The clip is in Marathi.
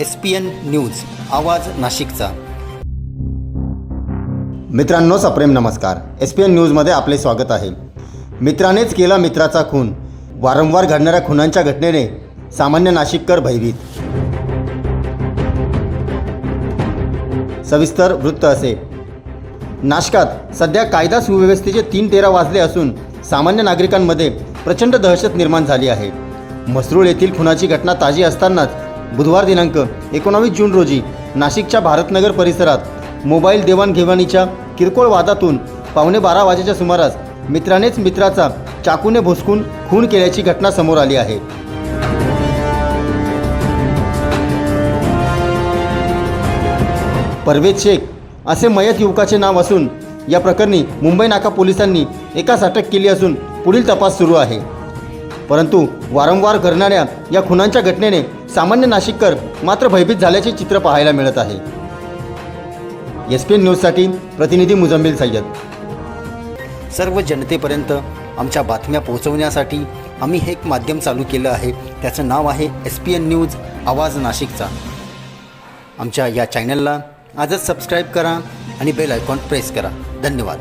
एस पी एन न्यूज आवाज नाशिकचा. मित्रांनो सप्रेम नमस्कार. एस पी एन न्यूजमध्ये आपले स्वागत आहे. मित्रानेच केला मित्राचा खून. वारंवार घडणाऱ्या खुनांच्या घटनेने सामान्य नाशिककर भयभीत. सविस्तर वृत्त असे. नाशकात सध्या कायदा सुव्यवस्थेचे तीन तेरा वाजले असून सामान्य नागरिकांमध्ये प्रचंड दहशत निर्माण झाली आहे. मसरूळ येथील खुनाची घटना ताजी असतानाच बुधवार दिनांक एकोणावीस जून रोजी नाशिकच्या भारतनगर परिसरात मोबाईल देवाणघेवाणीच्या किरकोळ वादातून पावणे बारा वाजेच्या सुमारास मित्रानेच मित्राचा चाकूने भोसकून खून केल्याची घटना समोर आली आहे. परवेज शेख असे मयत युवकाचे नाव असून या प्रकरणी मुंबई नाका पोलिसांनी एकाच अटक केली असून पुढील तपास सुरू आहे. परंतु वारंवार घडणाऱ्या या खुनांच्या घटनेने सामान्य नाशिककर मात्र भयभीत झाल्याचे चित्र पाहायला मिळत आहे. एस पी एन न्यूजसाठी प्रतिनिधी मुजम्मिल सय्यद. सर्व जनतेपर्यंत आमच्या बातम्या पोहोचवण्यासाठी आम्ही हे एक माध्यम चालू केलं आहे. त्याचं नाव आहे एस पी एन न्यूज आवाज नाशिकचा. आमच्या या चॅनलला आजच सबस्क्राईब करा आणि बेल आयकॉन प्रेस करा. धन्यवाद.